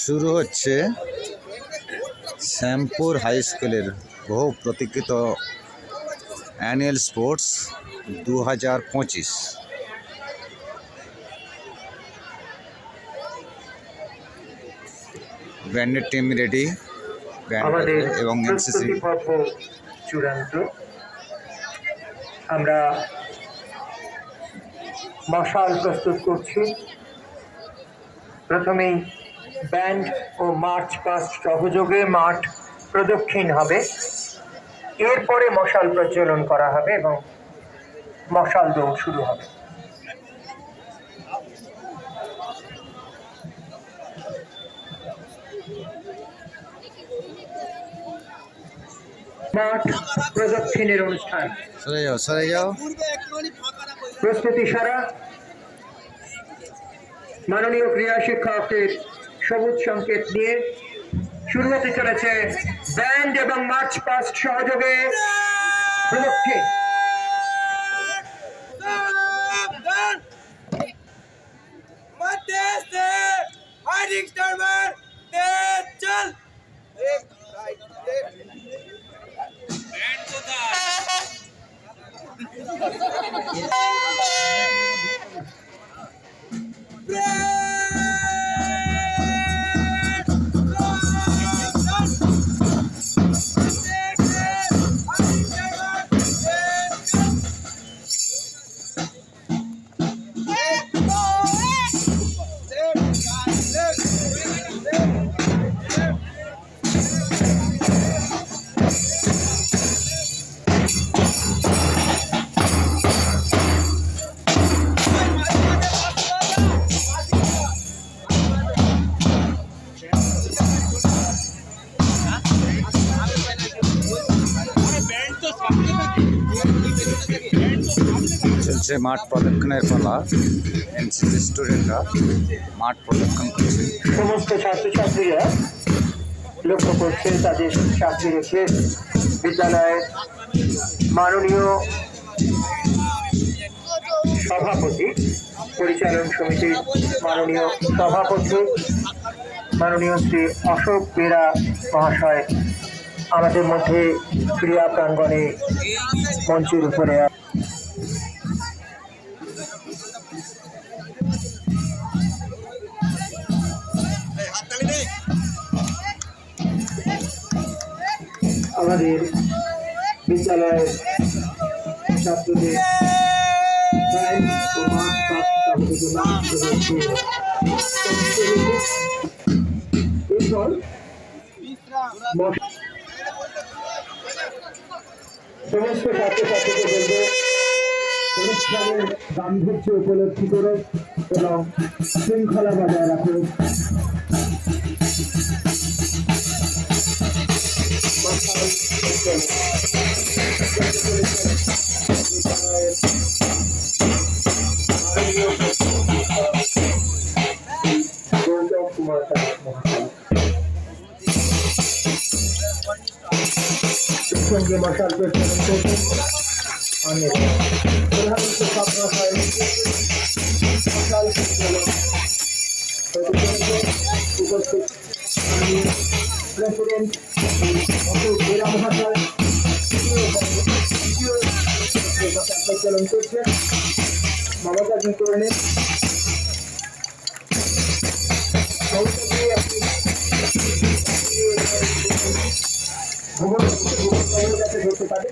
শুরু হচ্ছে শ্যামপুর হাই স্কুলের বহু প্রতীক্ষিত অ্যানুয়াল স্পোর্টস দু হাজার পঁচিশ। ব্যান্ডের টিম রেডি আমাদের এবং এনসিসি চূড়ান্ত। আমরা মশাল প্রস্তুত করছি। প্রথমেই ব্যান্ড ও মার্চ পাস্ট সহযোগে মাঠ প্রদক্ষিণ হবে। এরপরে মশাল প্রজ্বলন করা হবে এবং মশাল দৌড় শুরু হবে। মাঠ প্রদক্ষিণের অনুষ্ঠান। সরে যাও সরে যাও। প্রস্তুতি সারা। মাননীয় ক্রীড়া শিক্ষকের সবুজ সংকেত নিয়ে শুরু হতে চলেছে ব্যান্ড এবং মার্চ পাস্ট সহযোগে প্রদক্ষিণ। yeah. চলছে মাঠ প্রদক্ষিণের পালা এনসিসি স্টুডেন্টরা মাঠ প্রদক্ষিণ করছে। সমস্ত ছাত্রছাত্রীরা লক্ষ্য করছে, তাদের চাকরি রেখে বিদ্যালয়ের মাননীয় সভাপতি, পরিচালন সমিতির মাননীয় সভাপতি, মাননীয় শ্রী অশোক বেরা মহাশয় আমাদের মধ্যে ক্রীড়া প্রাঙ্গণে মঞ্চের উপরে আমাদের বিদ্যালয়ের ছাত্রদের এরপর সমস্ত ছাত্রছাত্রীকে বলব অনুষ্ঠানের গাম্ভীর্য উপলব্ধি করে এবং শৃঙ্খলা বজায় গৌতম কুমার সঙ্গে মশাল করছেন অনেক প্রধান শিক্ষক মহাশয় মশাল প্রচলন উপস্থিত প্রেসিডেন্ট অশোক বেরা মহাশয় মশাল প্রচলন কাছে ধরতে পারে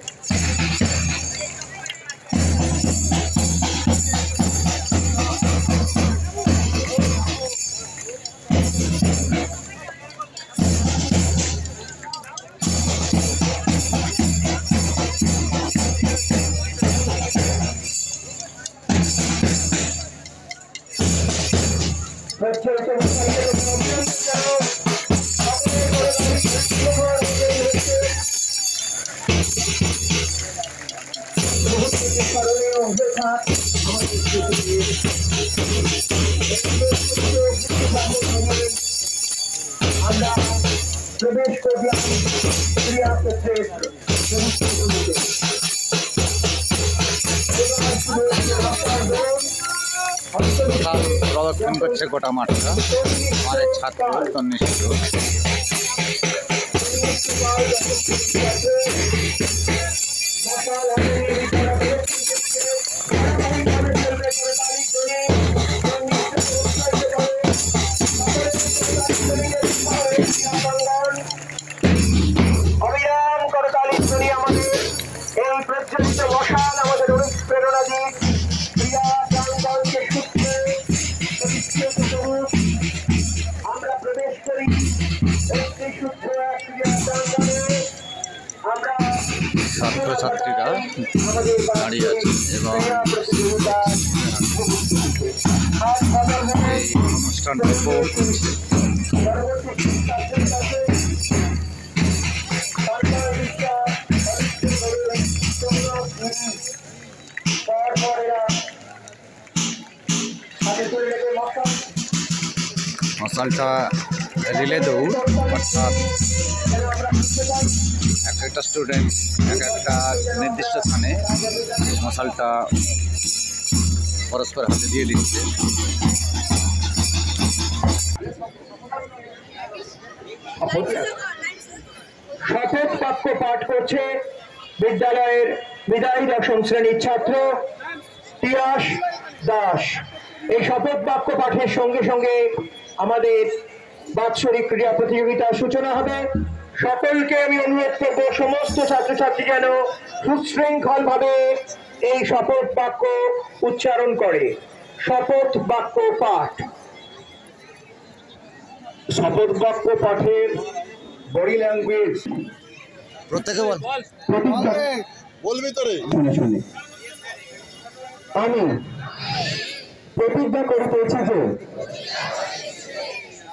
স্মরণীয় করছে গোটা মাঠটা। আমাদের ছাত্র তন্নিষ্ঠ ছাত্রছাত্রীরা দাঁড়িয়ে আছে এবং এই অনুষ্ঠানটা উপভোগ করছে মশালটা রিলে দৌড় অর্থাৎ একটা স্টুডেন্ট এক একটা নির্দিষ্ট স্থানে মশালটা পরস্পর হাতে দিয়ে দিচ্ছে। শপথ বাক্য পাঠ করছে বিদ্যালয়ের বিদায়ী দশম শ্রেণির ছাত্র তিয়াস দাস। এই শপথ বাক্য পাঠের সঙ্গে সঙ্গে আমাদের বাৎসরিক ক্রীড়া প্রতিযোগিতার সূচনা হবে। সকলকে আমি অনুরোধ করব সমস্ত ছাত্রছাত্রী যেন সুশৃঙ্খল ভাবে এই শপথ বাক্য উচ্চারণ করে। শপথ বাক্য পাঠ। শপথ বাক্য পাঠের বডি ল্যাঙ্গুয়েজ। প্রত্যেকে বল। প্রতিজ্ঞা বলবি শুনে শুনে। আমি প্রতিজ্ঞা করিতেছি যে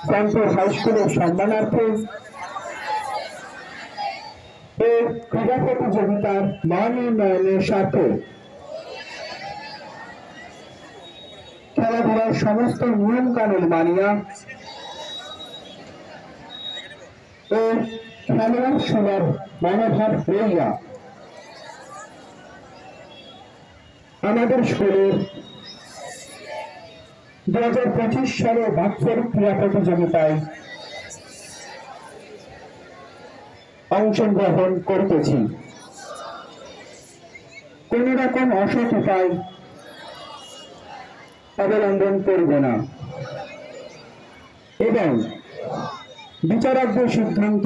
শ্যামপুর হাই স্কুলের সম্মানার্থে ক্রীড়া প্রতিযোগিতার মান উন্নয়নের স্বার্থে খেলাধুলার সমস্ত নিয়ম কানুন মানিয়া ও খেলোয়াড় সুলভ মনোভাব লইয়া আমাদের স্কুলের দু হাজার পঁচিশ সালে বাৎসরিক ক্রীড়া প্রতিযোগিতায় অংশগ্রহণ করতেছি। কোন রকম অসৎ উপায় অবলম্বন করব না। এবং বিচারাজ্ঞ সিদ্ধান্ত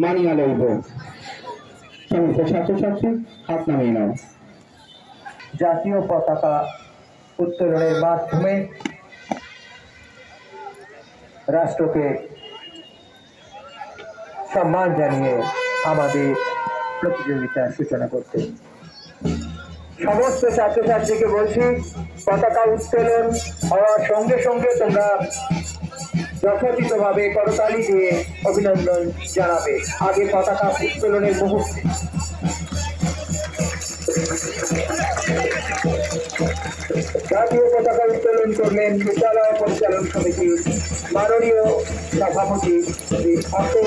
মানিয়া লইব। সমস্ত ছাত্রছাত্রী, হাত নামিয়ে নাও। জাতীয় পতাকা উত্তোলনের মাধ্যমে রাষ্ট্রকে সম্মান জানিয়ে আমাদের প্রতিযোগিতার সূচনা করতে। সমস্ত ছাত্রছাত্রীকে বলছি, পতাকা উত্তোলন হওয়ার সঙ্গে সঙ্গে তোমরা যথাযথভাবে করতালি দিয়ে অভিনন্দন জানাবে। আগে পতাকা উত্তোলনের মুহূর্তে। জাতীয় পতাকা উত্তোলন করলেন বিদ্যালয় পরিচালন সমিতির মাননীয় সভাপতি শ্রী অশোক।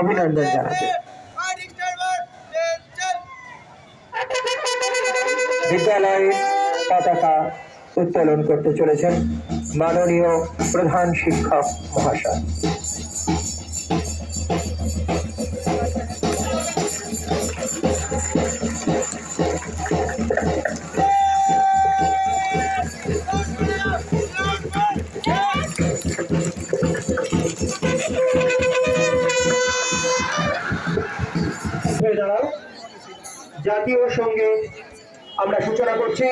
অভিনন্দন জানাবে উত্তোলন করতে চলেছেন মাননীয় প্রধান শিক্ষক মহাশয়। জাতীয় সংগীত আমরা সূচনা করছি।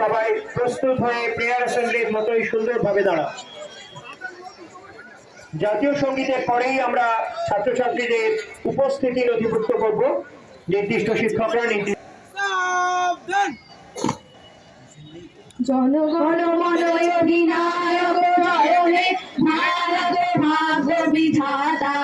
সবাই প্রস্তুত হয়ে প্রেয়ার অ্যাসেম্বলির মতোই সুন্দরভাবে দাঁড়াও। জাতীয় সঙ্গীতের পরেই আমরা ছাত্রছাত্রীদের উপস্থিতি নথিভুক্ত করব। নির্দিষ্ট শিক্ষকরা নির্দিষ্ট জনগণ মন অধিনায়ক রয়নে ভারত ভাগ্য বিধাতা।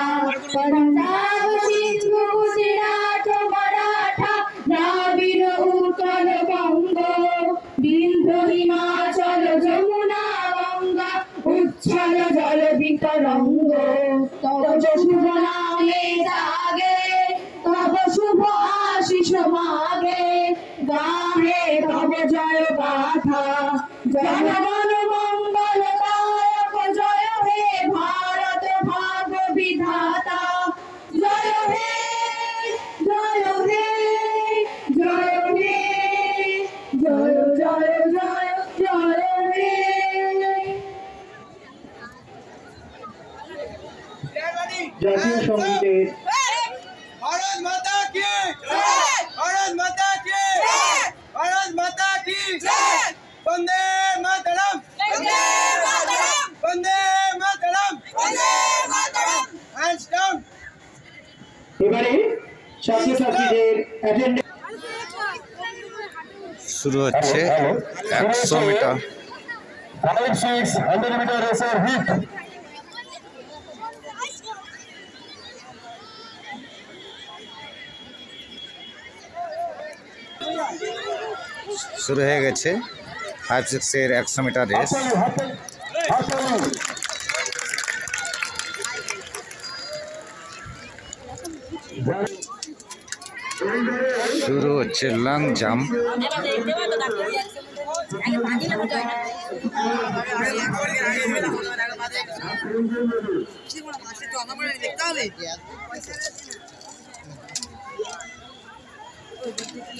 হিমাচল যমুনা গঙ্গা উচ্ছল জল বিতরঙ্গ তব নামে জাগে জাতীয় সঙ্গীতের ভারত মাতা কি? ভারত মাতা কি? ভারত মাতা কি? বন্দে মাতরম। বন্দে মাতরম। বন্দে মাতরম। বন্দে শুরু হচ্ছে একশো মিটার। 100 মিটার রেসের হিট শুরু হয়ে গেছে। ফাইভ সিক্সের একশো মিটার রেস শুরু হচ্ছে লং জাম্প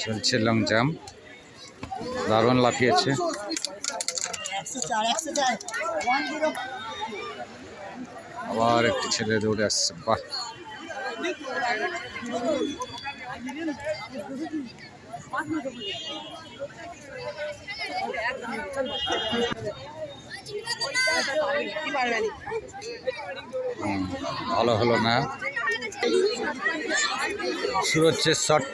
চলছে লং জাম্প দারুণ লাফিয়েছে আবার একটি ছেলে দৌড়ে আসছে। বাহ। ভালো হলো না। শুরু হচ্ছে শর্ট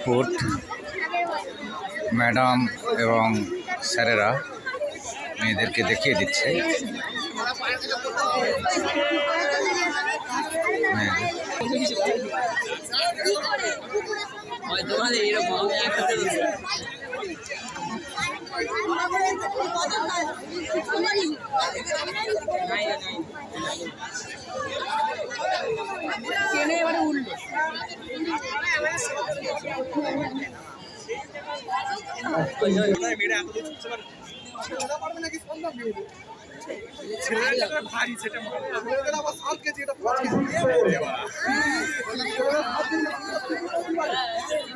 ম্যাডাম এবং স্যারেরা মেয়েদেরকে দেখিয়ে দিচ্ছে মেয়েদের।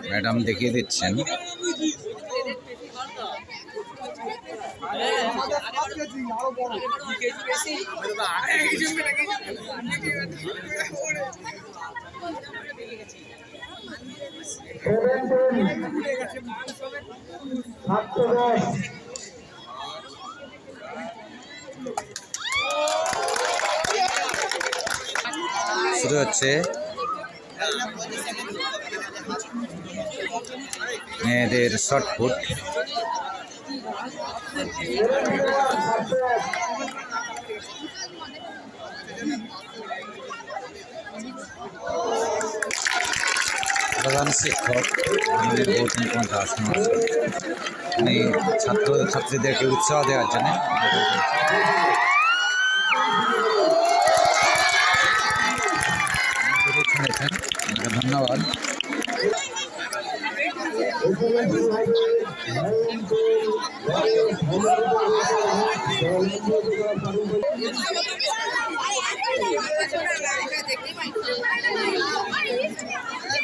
ম্যাডাম দেখিয়ে দিচ্ছেন। সাতশো দশ। শুরু হচ্ছে। মেয়েদের শর্ট ফুট প্রধান শিক্ষক, আমাদের গৌতম কুমার দাস মহাশয়। ছাত্র, ছাত্রীদেরকে উৎসাহ দেওয়ার জন্য শুনেছেন আপনাকে ধন্যবাদ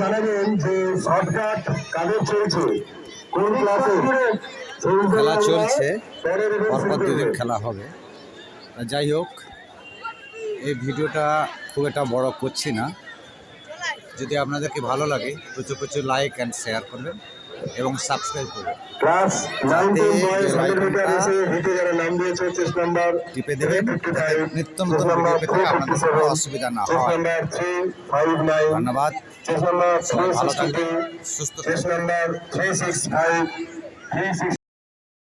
জানাবেন যে শর্টকাট কাদের চলছে? কোন ক্লাসে? খেলা চলছে পরপর দুদিন খেলা হবে। যাই হোক এই ভিডিওটা খুব একটা বড় করছি না। যদি আপনাদেরকে ভালো লাগে প্রচুর প্রচুর লাইক অ্যান্ড শেয়ার করবেন। এবং সাবস্ক্রাইব করবেন ক্লাস নাইনটিন বয়েজ মিটার আইকনটা রেসে যারা নাম দিয়েছে চেস নাম্বার টিপে দেবেন নিত্য নতুন ভিডিও পেতে আপনাদের কোনো অসুবিধা না চেস হয়। নাম্বার থ্রি ফাইভ নাইন ধন্যবাদ। চেস নাম্বার সবাই থ্রি ভালো সিক্সটি থাকবেন টু সুস্থ chest number three six five three six